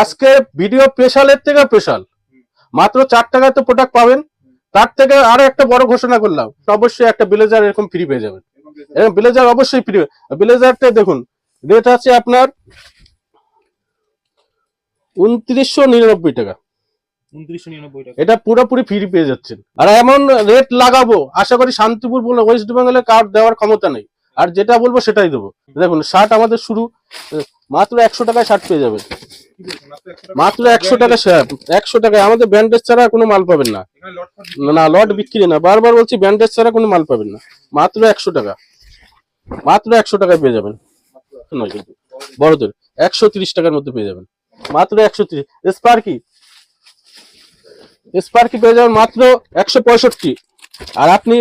আজকে ভিডিও স্পেশালের থেকে স্পেশাল মাত্র চার টাকায় তো প্রোডাক্ট পাবেন। তার থেকে আরও একটা বড় ঘোষণা করলাম অবশ্যই একটা ব্লেজার এরকম ফ্রি পেয়ে যাবেন। এরকম ব্লেজার অবশ্যই ফ্রি ব্লেজারটা দেখুন রেট আছে আপনার উনত্রিশশো নিরানব্বই টাকা। এটা পুরোপুরি ফ্রি পেয়ে যাচ্ছেন। আর এমন রেট লাগাবো আশা করি শান্তিপুর বলে ওয়েস্ট বেঙ্গলে কার্ড দেওয়ার ক্ষমতা নেই। আর যেটা বলব সেটাই দেবো। দেখুন শার্ট আমাদের শুরু মাত্র একশো টাকায় শার্ট পেয়ে যাবেন। মাত্র একশো টাকা শার্ট একশো টাকায় আমাদের ব্যান্ডেজ ছাড়া কোনো মাল পাবেন না। না, লট বিক্রি না। বারবার বলছি ব্যান্ডেজ ছাড়া কোনো মাল পাবেন না। মাত্র একশো টাকা। মাত্র একশো টাকায় পেয়ে যাবেন। বড়দের। একশো তিরিশ টাকার মধ্যে পেয়ে যাবেন। মাত্র একশো তিরিশ। স্পার্কি স্পার্কি পেয়ে যাবেন মাত্র একশো পঁয়ষট্টি। আর আপনি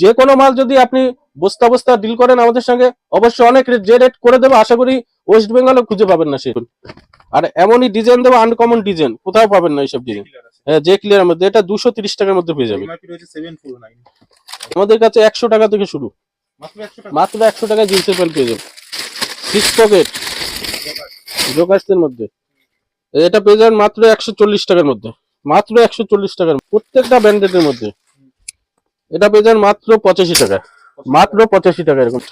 যে কোনো মাল যদি আপনি বস্তা বস্তা ডিল করেন আমাদের সঙ্গে অবশ্যই অনেক যে রেট করে দেবো আশা করি ওয়েস্ট বেঙ্গলে খুঁজে পাবেন না সেরকম আর এমনই ডিজাইন দেবো আনকমন ডিজাইন কোথাও পাবেন না এইসব ডিজাইন হ্যাঁ যে ক্লিয়ার মধ্যে এটা দুশো তিরিশ টাকার মধ্যে পেয়ে নাইন আমাদের কাছে একশো টাকা থেকে শুরু। মাত্র একশো টাকা। টাকায় জিন্সের প্যান্ট পেয়ে যাবেন। সিক্স পকেট জোকার্সের মধ্যে। এটা পেয়ে যাবেন মাত্র একশো চল্লিশ টাকার মধ্যে। মাত্র একশো চল্লিশ টাকার প্রত্যেকটা ব্র্যান্ডেডের মধ্যে। এটা পেয়ে যাবেন মাত্র পঁচাশি টাকা মাত্র পঁচাশি টাকা এরকম।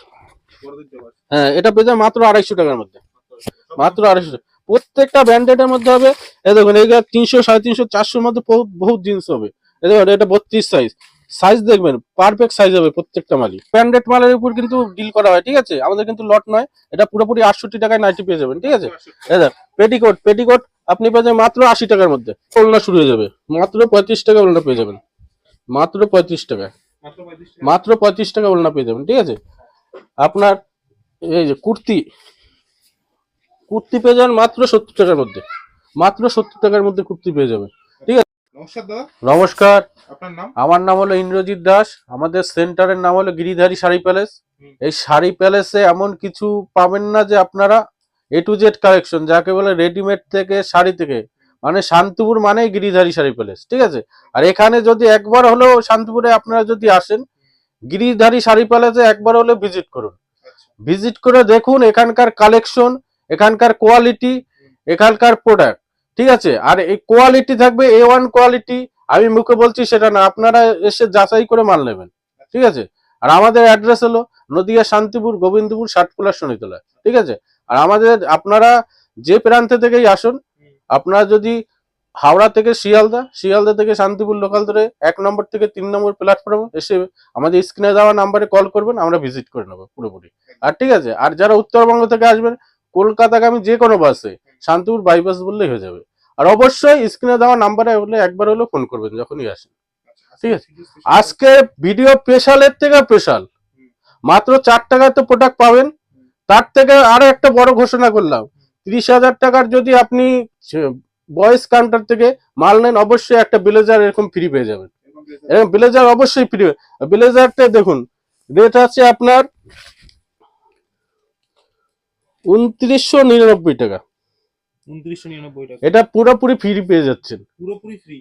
হ্যাঁ এটা পেয়ে যাবেন মাত্র আড়াইশো টাকার মধ্যে। মাত্র আড়াইশো টাকা। প্রত্যেকটা ব্র্যান্ডেডের মধ্যে হবে, এই দেখুন এইগুলো তিনশো, সাড়ে তিনশো, চারশোর মধ্যে বহুত জিনিস হবে। এই দেখুন, এটা বত্রিশ সাইজ সাইজ দেখবেন পারফেক্ট সাইজ হবে প্রত্যেকটা মালই। ব্র্যান্ডেড মালের উপর কিন্তু ডিল করা হয়, ঠিক আছে? আমাদের কিন্তু লট নয়, এটা পুরোপুরি আটষট্টি টাকায় নাইটি পেয়ে যাবেন, ঠিক আছে? এই পেটিকোট পেটিকোট আপনি পেয়ে যাবেন মাত্র আশি টাকার মধ্যে। ওলনা শুরু হয়ে যাবে, মাত্র পঁয়ত্রিশ টাকা ওলনা পেয়ে যাবেন। মাত্র পঁয়ত্রিশ টাকা মাত্র পঁয়ত্রিশ টাকা। ওলনা পেয়ে যাবেন ঠিক আছে? আপনার এই যে কুর্তি কুর্তি পেয়ে যাবেন মাত্র সত্তর টাকার মধ্যে মাত্র সত্তর টাকার মধ্যে কুর্তি পেয়ে যাবেন নমস্কার দাদা। নমস্কার। আপনার নাম? আমার নাম হলো ইন্দ্রজিৎ দাস আমাদের সেন্টারের নাম হলো গিরিধারী শাড়ি প্যালেস। এই শাড়ি প্যালেসে এমন কিছু পাবেন না যে আপনারা এ টু জেড কালেকশন যাকে বলে রেডিমেড থেকে শাড়ি থেকে মানে শান্তিপুর মানেই গিরিধারী শাড়ি প্যালেস, ঠিক আছে? আর এখানে যদি একবার হলেও শান্তিপুরে আপনারা যদি আসেন, গিরিধারী শাড়ি প্যালেসে একবার হলে ভিজিট করুন। ভিজিট করে দেখুন এখানকার কালেকশন এখানকার কোয়ালিটি এখানকার প্রোডাক্ট ঠিক আছে? আর এই কোয়ালিটি থাকবে এ ওয়ান কোয়ালিটি আমি মুখে বলছি সেটা না, আপনারা এসে যাচাই করে মাল নেবেন, ঠিক আছে? আর আমাদের অ্যাড্রেস হলো নদিয়া শান্তিপুর গোবিন্দপুর ষাটপুলার শনিতলা, ঠিক আছে? আর আমাদের, আপনারা যে প্রান্ত থেকেই আসুন আপনারা যদি হাওড়া থেকে শিয়ালদা শিয়ালদা থেকে শান্তিপুর লোকাল ধরে এক নম্বর থেকে তিন নম্বর প্ল্যাটফর্মে এসে আমাদের স্ক্রিনে দেওয়া নাম্বারে কল করবেন, আমরা ভিজিট করে নেব পুরোপুরি। আর ঠিক আছে, আর যারা উত্তরবঙ্গ থেকে আসবেন কলকাতাগামী যে কোনো বাসে শান্তিপুর বাইপাস বললেই হয়ে যাবে। আর অবশ্যই স্ক্রিনে দেওয়া নাম্বারে হলে একবার হলেও ফোন করবেন যখনই আসেন। ঠিক আছে। আজকে ভিডিও স্পেশালের থেকে স্পেশাল মাত্র চার টাকায় তো প্রোডাক্ট পাবেন। তার থেকে আরও একটা বড় ঘোষণা করলাম। তিরিশ হাজার টাকার যদি আপনি বয়েস কাউন্টার থেকে মাল নেন অবশ্যই একটা ব্লেজার এরকম ফ্রি পেয়ে যাবেন। এরকম ব্লেজার অবশ্যই ফ্রি ব্লেজারটা দেখুন রেট আছে আপনার উনত্রিশশো নিরানব্বই টাকা। এটা পুরোপুরি ফ্রি পেয়ে যাচ্ছেন।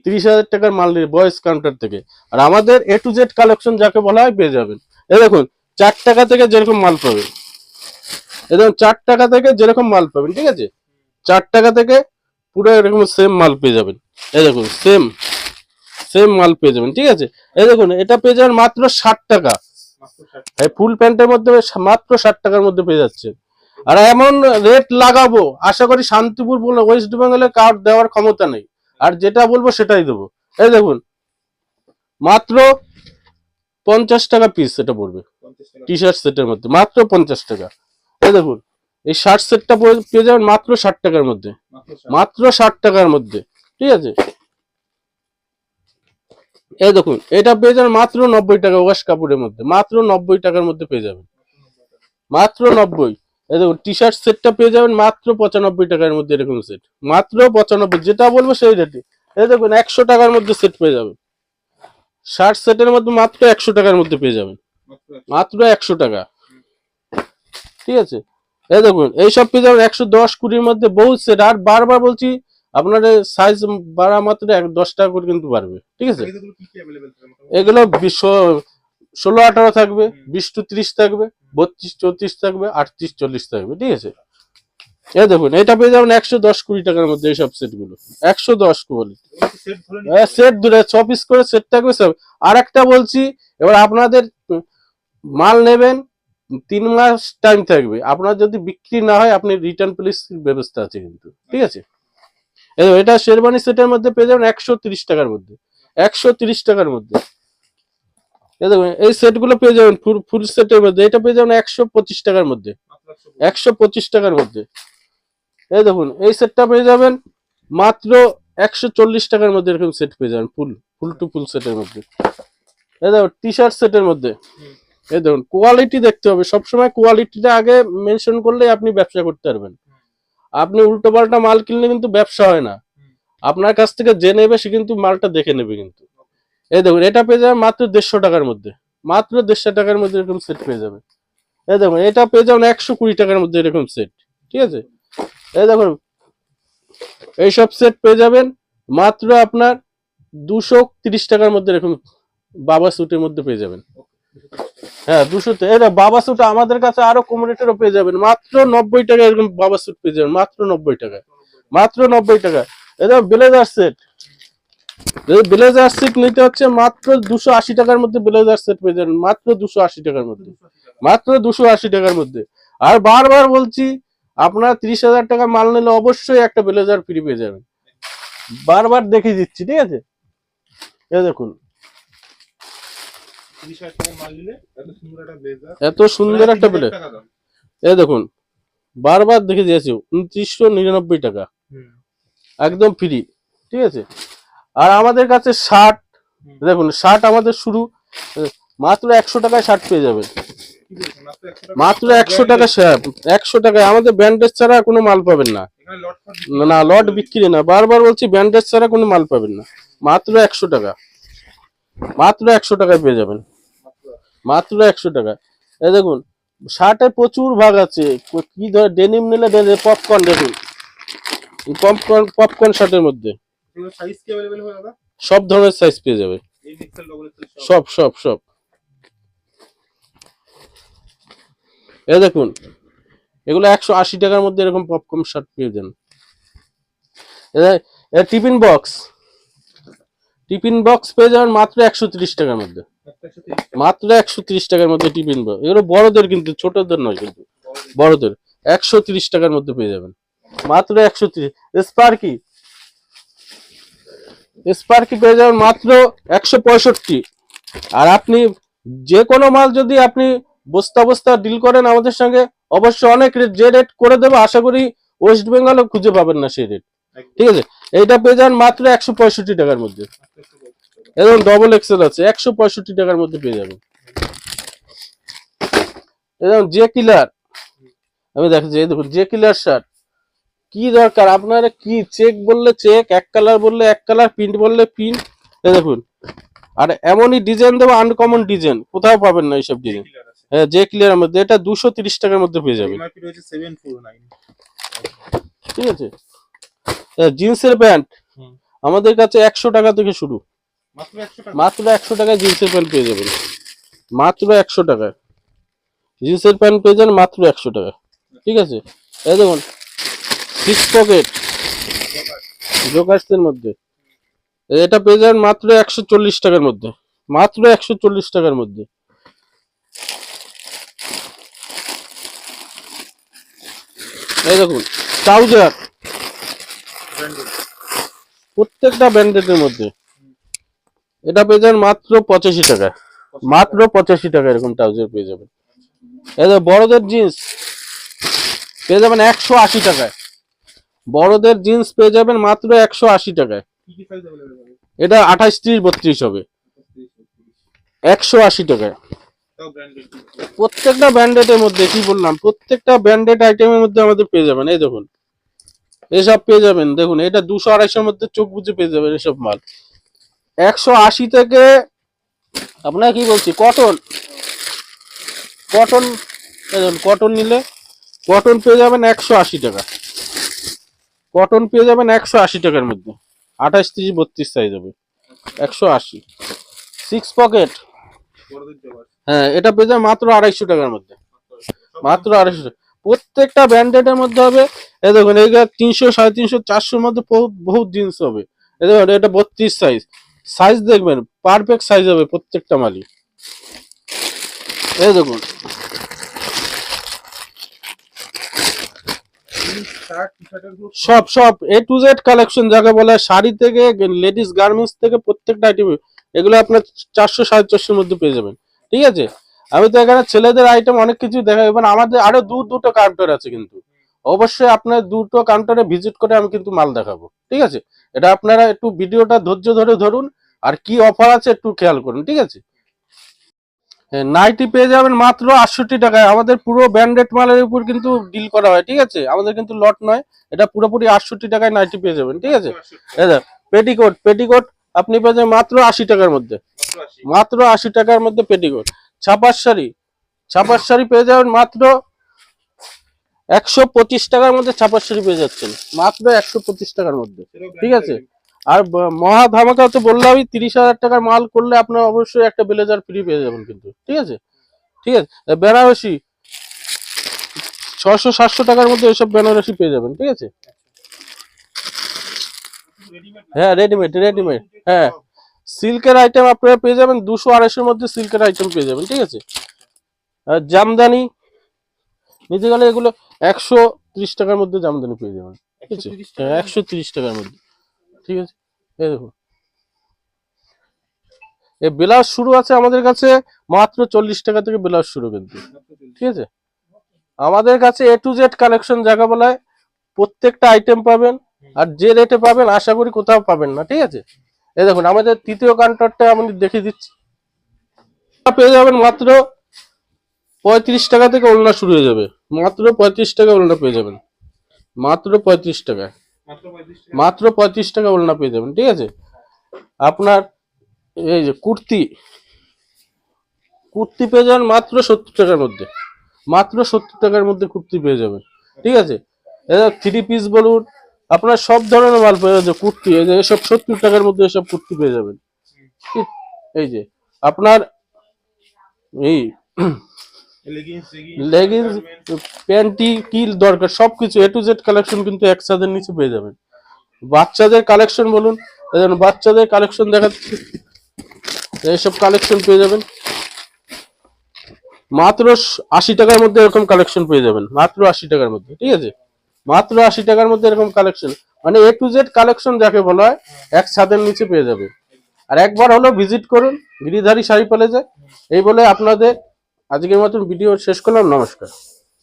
তিরিশ হাজার টাকার মাল বয়েস কাউন্টার থেকে। আর আমাদের এ টু জেড কালেকশন যাকে বলা হয় পেয়ে যাবেন। এই দেখুন চার টাকা থেকে যেরকম মাল পাবেন। দেখুন চার টাকা থেকে যেরকম মাল পাবেন ঠিক আছে? চার টাকা থেকে পুরো এরকম সেম মাল পেয়ে যাবেন। এই দেখুন সেম সেম মাল পেয়ে যাবেন ঠিক আছে? এই দেখুন এটা পেয়ে যাবেন মাত্র ষাট টাকা। এই ফুল প্যান্টের মধ্যে মাত্র ষাট টাকার মধ্যে পেয়ে যাচ্ছে আর এমন রেট লাগাবো আশা করি শান্তিপুর বলে ওয়েস্ট বেঙ্গলে কার্ড দেওয়ার ক্ষমতা নেই। আর যেটা বলব সেটাই দেবো। এই দেখুন মাত্র পঞ্চাশ টাকা পিস এটা পড়বে। টি শার্ট সেটের মধ্যে মাত্র পঞ্চাশ টাকা। এই দেখুন এই শার্ট সেটটা পেয়ে যাবেন মাত্র ষাট টাকার মধ্যে। মাত্র ষাট। টাকার মধ্যে ঠিক আছে? এই দেখুন এটা পেয়ে যাবেন মাত্র নব্বই টাকা ওয়াশ কাপড়ের মধ্যে মাত্র নব্বই টাকার মধ্যে পেয়ে যাবেন। মাত্র নব্বই এই দেখুন টি শার্ট সেটটা পেয়ে যাবেন মাত্র পঁচানব্বই টাকার মধ্যে এরকম সেট মাত্র পঁচানব্বই যেটা বলব সেই রেটে এই দেখুন একশো টাকার মধ্যে সেট পেয়ে যাবেন। শার্ট সেটের মধ্যে মাত্র একশো টাকার মধ্যে পেয়ে যাবেন। মাত্র একশো টাকা। ঠিক আছে? এই দেখুন এইসব পেয়ে যাবেন একশো দশ কুড়ির মধ্যে বহু সেট আর বারবার বলছি আপনার সাইজ বাড়া মাত্র দশ টাকা করে কিন্তু বাড়বে ঠিক আছে? এগুলো ষোলো আঠারো থাকবে বিশ টু ত্রিশ থাকবে বত্রিশ চৌত্রিশ থাকবে আটত্রিশ চল্লিশ থাকবে ঠিক আছে? এই দেখুন এটা পেয়ে যাবেন একশো দশ কুড়ি টাকার মধ্যে এইসব সেটগুলো একশো দশ কোয়ালিটি সেট সেট দূরে ছ পিস করে সেট থাকবে সব। আর একটা বলছি এবার আপনাদের মাল নেবেন তিন মাস টাইম থাকবে। আপনার যদি বিক্রি না হয়, আপনি রিটার্ন পলিসির ব্যবস্থা আছে কিন্তু। ঠিক আছে? এটা শেরবানি সেটের মধ্যে পেয়ে যাবেন একশো টাকার মধ্যে। একশো টাকার মধ্যে। এই এই সেটগুলো পেয়ে যাবেন ফুল ফুল সেটের মধ্যে। এটা পেয়ে যাবেন একশো পঁচিশ টাকার মধ্যে। একশো পঁচিশ টাকার মধ্যে। এই দেখুন, এই সেটটা পেয়ে যাবেন মাত্র একশো চল্লিশ টাকার মধ্যে এরকম সেট পেয়ে যাবেন ফুল ফুল টু ফুল সেটের মধ্যে। এই দেখুন টি শার্ট সেটের মধ্যে। এই দেখুন কোয়ালিটি দেখতে হবে। সবসময় কোয়ালিটিটা আগে মেনশন করলে আপনি ব্যবসা করতে পারবেন। আপনি উল্টো পাল্টা মাল কিনলে কিন্তু ব্যবসা হয় না। আপনার কাছ থেকে যে নেবে, সে কিন্তু মালটা দেখে নেবে কিন্তু। এই দেখুন, এটা পেয়ে যাবেন মাত্র দেড়শো টাকার মধ্যে। মাত্র দেড়শো টাকার মধ্যে এরকম সেট পেয়ে যাবে এই দেখুন, এটা পেয়ে যাবেন একশো কুড়ি টাকার মধ্যে এরকম সেট ঠিক আছে? এই দেখুন, এইসব সেট পেয়ে যাবেন মাত্র আপনার দুশো তিরিশ টাকার মধ্যে এরকম বাবা স্যুটের মধ্যে পেয়ে যাবেন। হ্যাঁ দুশোতে এটা বাবা স্যুট আমাদের কাছে আরও কম পেয়ে যাবেন। মাত্র নব্বই টাকা এরকম বাবা পেয়ে যাবেন, মাত্র নব্বই টাকা মাত্র নব্বই টাকা এটা সেট সেট নিতে হচ্ছে মাত্র দুশো আশি টাকার মধ্যে সেট পেয়ে যাবেন, মাত্র দুশো আশি টাকার মধ্যে। মাত্র দুশো আশি টাকার মধ্যে। আর বারবার বলছি, আপনার ত্রিশ হাজার টাকা মাল নিলে অবশ্যই একটা ব্লেজার ফ্রি পেয়ে যাবেন। বারবার দেখিয়ে দিচ্ছি, ঠিক আছে? দেখুন তিরিশ হাজার টাকার মাল নিলে এত সুন্দর একটা ব্লেজার এই দেখুন বারবার দেখে দিয়েছি উনত্রিশশো নিরানব্বই টাকা। একদম ফ্রি ঠিক আছে? আর আমাদের কাছে শার্ট দেখুন শার্ট আমাদের শুরু মাত্র একশো টাকায় শার্ট পেয়ে যাবেন মাত্র একশো টাকা? একশো টাকায়। আমাদের ব্যান্ডেজ ছাড়া কোনো মাল পাবেন না, না লট বিক্রি না বারবার বলছি ব্যান্ডেজ ছাড়া কোনো মাল পাবেন না। মাত্র একশো টাকা। মাত্র একশো টাকায় পেয়ে যাবেন। মাত্র একশো টাকা এই দেখুন শার্টে প্রচুর ভাগ আছে। কো- ধর ডেনিম নিলে পপকর্ন দেখুন। পপকর্ন পপকর্ন শার্টের মধ্যে। সব ধরনের সাইজ পেয়ে যাবে। সব। সব সব এ দেখুন এগুলো একশো আশি টাকার মধ্যে এরকম পপকর্ন শার্ট পেয়ে যান। টিফিন বক্স টিফিন বক্স পেয়ে যাবেন মাত্র একশো তিরিশ টাকার মধ্যে। মাত্র একশো তিরিশ টাকার মধ্যে টিফিন বক্স। এগুলো বড়দের কিন্তু, ছোটদের নয় কিন্তু। বড়দের। একশো তিরিশ টাকার মধ্যে পেয়ে যাবেন। মাত্র একশো তিরিশ। স্পার্কি। স্পার্কি পেয়ে যাবেন মাত্র একশো পঁয়ষট্টি। আর আপনি যে কোনো মাল যদি আপনি বস্তা বস্তা ডিল করেন আমাদের সঙ্গে, অবশ্যই অনেক রেট, যে রেট করে দেবো, আশা করি ওয়েস্ট বেঙ্গলও খুঁজে পাবেন না সেই রেট। ঠিক আছে? এইটা পেয়ে যান মাত্র একশো পঁয়ষট্টি টাকার মধ্যে। এবং ডবল এক্সেল আছে একশো পঁয়ষট্টি টাকার মধ্যে পেয়ে যাবেন। এবং যে কিলার আমি দেখেছি এই দেখুন যে কিলার শার্ট কি দরকার? আপনারা কি চেক বললে চেক এক কালার বললে এক কালার প্রিন্ট বললে প্রিন্ট এই দেখুন। আর এমনই ডিজাইন দেবো আনকমন ডিজাইন কোথাও পাবেন না এইসব ডিজাইন হ্যাঁ যে ক্লিয়ার মধ্যে। এটা দুশো তিরিশ টাকার মধ্যে পেয়ে নাইন ঠিক আছে? জিন্সের প্যান্ট। আমাদের কাছে একশো টাকা থেকে শুরু। মাত্র একশো টাকা। টাকায় জিন্সের প্যান্ট পেয়ে যাবেন। মাত্র একশো টাকায়। জিন্সের প্যান্ট পেয়ে যান মাত্র একশো টাকা ঠিক আছে? এই দেখুন সিক্স পকেট জোকার্সের মধ্যে। এটা পেয়ে যান মাত্র একশো চল্লিশ টাকার মধ্যে। মাত্র একশো চল্লিশ টাকার মধ্যে। এই দেখুন ট্রাউজার প্রত্যেকটা ব্র্যান্ডেডের মধ্যে। এটা পেয়ে যাবেন মাত্র পঁচাশি টাকা। মাত্র পঁচাশি টাকা এরকম ট্রাউজার পেয়ে যাবেন। যে বড়দের জিন্স পেয়ে যাবেন একশো আশি টাকায়। বড়দের জিন্স পেয়ে যাবেন মাত্র একশো আশি টাকায়। এটা আঠাশ ত্রিশ বত্রিশ হবে। একশো আশি টাকায়। প্রত্যেকটা ব্র্যান্ডেডের মধ্যে কি বললাম? প্রত্যেকটা ব্র্যান্ডেড আইটেমের মধ্যে আমাদের পেয়ে যাবেন। এই দেখুন। এসব পেয়ে যাবেন। দেখুন, এটা দুশো আড়াইশোর মধ্যে চোখ বুঝে পেয়ে যাবেন এসব মাল। একশো আশি থেকে, আপনার কি বলছি কটন কটন কটন নিলে কটন পেয়ে যাবেন একশো আশি টাকা। কটন পেয়ে যাবেন একশো আশি টাকার মধ্যে। আঠাশ তিরিশ বত্রিশ সাইজ হবে। একশো আশি। সিক্স পকেট হ্যাঁ এটা পেয়ে যাবেন মাত্র আড়াইশো টাকার মধ্যে। মাত্র আড়াইশো টাকা। প্রত্যেকটা ব্র্যান্ডেডের মধ্যে হবে। এই দেখুন এইগুলো তিনশো, সাড়ে তিনশো, চারশোর মধ্যে বহু জিনিস হবে। এই দেখুন, এটা বত্রিশ সাইজ সাইজ দেখবেন পারফেক্ট সাইজ হবে প্রত্যেকটা মালই। এই দেখুন। সব সব এ টু জেড কালেকশন যাকে বলে, শাড়ি থেকে লেডিস গার্মেন্টস থেকে প্রত্যেকটা আইটেম এগুলো আপনার চারশো, সাড়ে চারশোর মধ্যে পেয়ে যাবেন। ঠিক আছে? আমি তো এখানে ছেলেদের আইটেম অনেক কিছু দেখা এবং আমাদের আরও দু দুটো কাউন্টার আছে কিন্তু। অবশ্যই আপনার দুটো কাউন্টারে ভিজিট করে আমি কিন্তু মাল দেখাবো ঠিক আছে? এটা আপনারা একটু ভিডিওটা ধৈর্য ধরে ধরুন আর কি অফার আছে একটু খেয়াল করুন ঠিক আছে? নাইটি পেয়ে যাবেন মাত্র আটষট্টি টাকায়। আমাদের পুরো ব্র্যান্ডেড মালের উপর কিন্তু ডিল করা হয় ঠিক আছে? আমাদের কিন্তু লট নয় এটা পুরোপুরি আটষট্টি টাকায় নাইটি পেয়ে যাবেন ঠিক আছে? পেটিকোট পেটিকোট আপনি পেয়ে যাবেন মাত্র আশি টাকার মধ্যে। মাত্র আশি। টাকার মধ্যে পেটিকোট ছাপার শাড়ি ছাপার শাড়ি পেয়ে যাবেন মাত্র একশো পঁচিশ টাকার মধ্যে ছাপার শাড়ি পেয়ে যাচ্ছেন। মাত্র একশো পঁচিশ টাকার মধ্যে। ঠিক আছে? আর মহা ধামাকা তো বললামই তিরিশ হাজার টাকার মাল করলে আপনার অবশ্যই একটা ব্লেজার ফ্রি পেয়ে যাবেন কিন্তু। ঠিক আছে? ঠিক আছে? বেনারসি। ছশো সাতশো টাকার মধ্যে এসব বেনারসি পেয়ে যাবেন। ঠিক আছে? হ্যাঁ রেডিমেড রেডিমেড হ্যাঁ। সিল্কের আইটেম আপনারা পেয়ে যাবেন দুশো আড়াইশোর মধ্যে সিল্কের আইটেম পেয়ে যাবেন ঠিক আছে? আর জামদানি নিতে গেলে এগুলো একশো ত্রিশ টাকার মধ্যে জামদানি পেয়ে যাবেন ঠিক আছে? হ্যাঁ একশো ত্রিশ টাকার মধ্যে ঠিক আছে? এই দেখুন। এই ব্লাউজ শুরু আছে আমাদের কাছে মাত্র চল্লিশ টাকা থেকে ব্লাউজ শুরু কিন্তু ঠিক আছে? আমাদের কাছে এ টু জেড কালেকশন জায়গা বলায় প্রত্যেকটা আইটেম পাবেন আর যে রেটে পাবেন আশা করি কোথাও পাবেন না ঠিক আছে? এই দেখুন আমাদের তৃতীয় কাউন্টারটা আমি দেখিয়ে দিচ্ছি। পেয়ে যাবেন মাত্র পঁয়ত্রিশ টাকা থেকে ওলনা শুরু হয়ে যাবে। মাত্র পঁয়ত্রিশ টাকা ওলনা পেয়ে যাবেন। মাত্র পঁয়ত্রিশ টাকা। মাত্র পঁয়ত্রিশ টাকা। মাত্র পঁয়ত্রিশ টাকা ওলনা পেয়ে যাবেন ঠিক আছে? আপনার এই যে কুর্তি কুর্তি পেয়ে যাবেন মাত্র সত্তর টাকার মধ্যে। মাত্র সত্তর টাকার মধ্যে কুর্তি পেয়ে যাবেন ঠিক আছে? থ্রি পিস বলুন আপনার সব ধরনের মাল পেয়ে যাবে কুর্তি এই যে এসব সত্তর টাকার মধ্যে এসব কুর্তি পেয়ে যাবেন। ঠিক, এই যে আপনার এই লেগিংস প্যান্টি কি দরকার সবকিছু এ টু জেড কালেকশন কিন্তু এক একসাথে নিচে পেয়ে যাবেন। বাচ্চাদের কালেকশন বলুন বাচ্চাদের কালেকশন দেখাচ্ছি এইসব কালেকশন পেয়ে যাবেন। মাত্র আশি টাকার মধ্যে এরকম কালেকশন পেয়ে যাবেন মাত্র আশি টাকার মধ্যে ঠিক আছে? মাত্র আশি টাকার মধ্যে এরকম কালেকশন মানে এ টু জেড কালেকশন যাকে বলা হয়, এক ছাদের নিচে পেয়ে যাবে। আর একবার হলো ভিজিট করুন, গিরিধারী শাড়ি পালে যায় এই বলে আপনাদের আজকের মতন ভিডিও শেষ করলাম। নমস্কার।